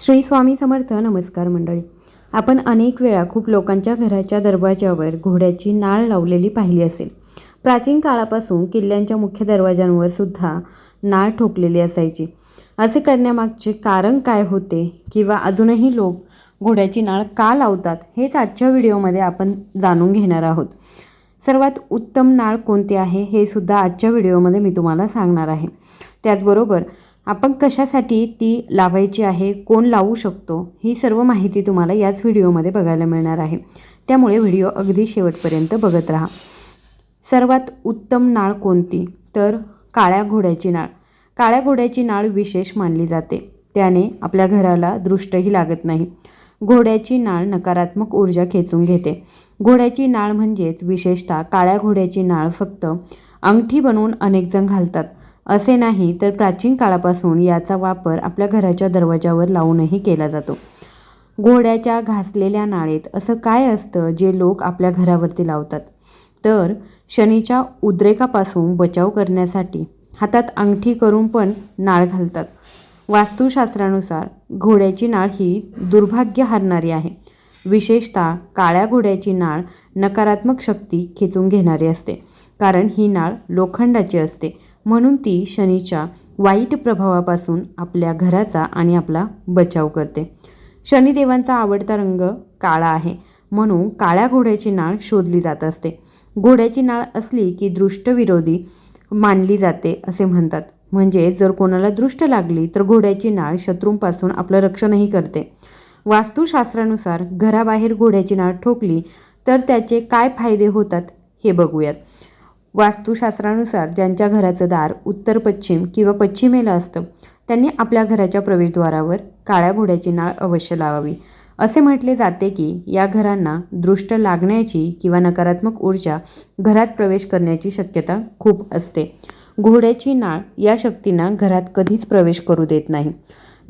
श्री स्वामी समर्थ नमस्कार मंडळी. आपण अनेक वेळा खूप लोकांच्या घराच्या दरवाजावर घोड्याची नाळ लावलेली पाहिली असेल. प्राचीन काळापासून किल्ल्यांच्या मुख्य दरवाजांवर सुद्धा नाळ ठोकलेली असायची. असे करण्यामागचे कारण काय होते किंवा अजूनही लोक घोड्याची नाळ का लावतात हेच आजच्या व्हिडिओमध्ये आपण जाणून घेणार आहोत. सर्वात उत्तम नाळ कोणती आहे हे सुद्धा आजच्या व्हिडिओमध्ये मी तुम्हाला सांगणार आहे. त्याचबरोबर आपण कशासाठी ती लावायची आहे कोण लावू शकतो ही सर्व माहिती तुम्हाला याच व्हिडिओमध्ये बघायला मिळणार आहे. त्यामुळे व्हिडिओ अगदी शेवटपर्यंत बघत राहा. सर्वात उत्तम नाळ कोणती? तर काळ्या घोड्याची नाळ. काळ्या घोड्याची नाळ विशेष मानली जाते. त्याने आपल्या घराला दृष्टही लागत नाही. घोड्याची नाळ नकारात्मक ऊर्जा खेचून घेते. घोड्याची नाळ म्हणजेच विशेषतः काळ्या घोड्याची नाळ फक्त अंगठी बनवून अनेकजण घालतात. असे नाही तर प्राचीन काळापासून याचा वापर आपल्या घराच्या दरवाजावर लावूनही केला जातो. घोड्याच्या घासलेल्या नाळेत असं काय असतं जे लोक आपल्या घरावरती लावतात? तर शनीच्या उद्रेकापासून बचाव करण्यासाठी हातात अंगठी करून पण नाळ घालतात. वास्तुशास्त्रानुसार घोड्याची नाळ ही दुर्भाग्य हरणारी आहे. विशेषतः काळ्या घोड्याची नाळ नकारात्मक शक्ती खेचून घेणारी असते कारण ही नाळ लोखंडाची असते. म्हणून ती शनीच्या वाईट प्रभावापासून आपल्या घराचा आणि आपला बचाव करते. शनिदेवांचा आवडता रंग काळा आहे म्हणून काळ्या घोड्याची नाळ शोधली जात असते. घोड्याची नाळ असली की दृष्टविरोधी मानली जाते असे म्हणतात. म्हणजे जर कोणाला दृष्ट लागली तर घोड्याची नाळ शत्रूंपासून आपलं रक्षणही करते. वास्तुशास्त्रानुसार घराबाहेर घोड्याची नाळ ठोकली तर त्याचे काय फायदे होतात हे बघूयात. वास्तुशास्त्रानुसार ज्यांच्या घराचं दार उत्तर पश्चिम किंवा पश्चिमेला असतं त्यांनी आपल्या घराच्या प्रवेशद्वारावर काळ्या घोड्याची नाळ अवश्य लावावी. असे म्हटले जाते की या घरांना दृष्ट लागण्याची किंवा नकारात्मक ऊर्जा घरात प्रवेश करण्याची शक्यता खूप असते. घोड्याची नाळ या शक्तींना घरात कधीच प्रवेश करू देत नाही.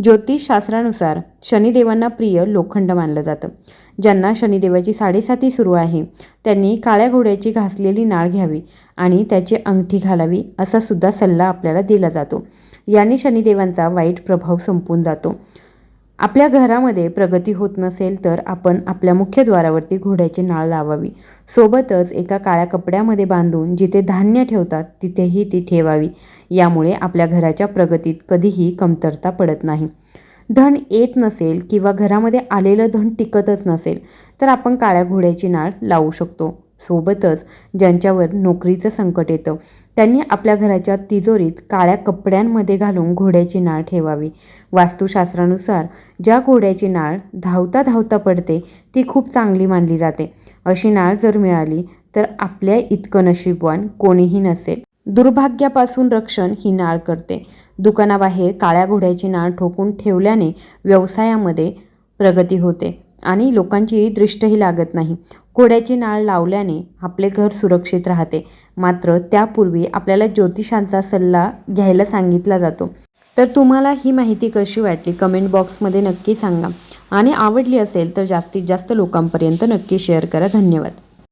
ज्योतिषशास्त्रानुसार शनिदेवांना प्रिय लोखंड मानलं जातं. ज्यांना शनिदेवाची साडेसाती सुरू आहे. त्यांनी काळ्या घोड्याची घासलेली नाळ घ्यावी आणि त्याची अंगठी घालावी असा सुद्धा सल्ला आपल्याला दिला जातो. याने शनिदेवांचा वाईट प्रभाव संपून जातो. आपल्या घरामध्ये प्रगती होत नसेल तर आपण आपल्या मुख्य द्वारावरती घोड्याची नाळ लावावी. सोबतच एका काळ्या कपड्यामध्ये बांधून जिथे धान्य ठेवतात तिथेही ती ठेवावी. यामुळे आपल्या घराच्या प्रगतीत कधीही कमतरता पडत नाही. धन येत नसेल किंवा घरामध्ये आलेलं धन टिकतच नसेल तर आपण काळ्या घोड्याची नाळ लावू शकतो. सोबतच ज्यांच्यावर नोकरीचं संकट येतं त्यांनी आपल्या घराच्या तिजोरीत काळ्या कपड्यांमध्ये घालून घोड्याची नाळ ठेवावी. वास्तुशास्त्रानुसार ज्या घोड्याची नाळ धावता धावता पडते ती खूप चांगली मानली जाते. अशी नाळ जर मिळाली तर आपल्या इतकं नशीबवान कोणीही नसेल. दुर्भाग्यापासून रक्षण ही नाळ करते. दुकानाबाहेर काळ्या घोड्याची नाळ ठोकून ठेवल्याने व्यवसायामध्ये प्रगती होते आणि लोकांची दृष्टही लागत नाही. घोड्याची नाळ लावल्याने आपले घर सुरक्षित राहते. मात्र त्यापूर्वी आपल्याला ज्योतिषांचा सल्ला घ्यायला सांगितला जातो. तर तुम्हाला ही माहिती कशी वाटली? कमेंट बॉक्समध्ये नक्की सांगा. आणि आवडली असेल तर जास्तीत जास्त लोकांपर्यंत नक्की शेअर करा. धन्यवाद.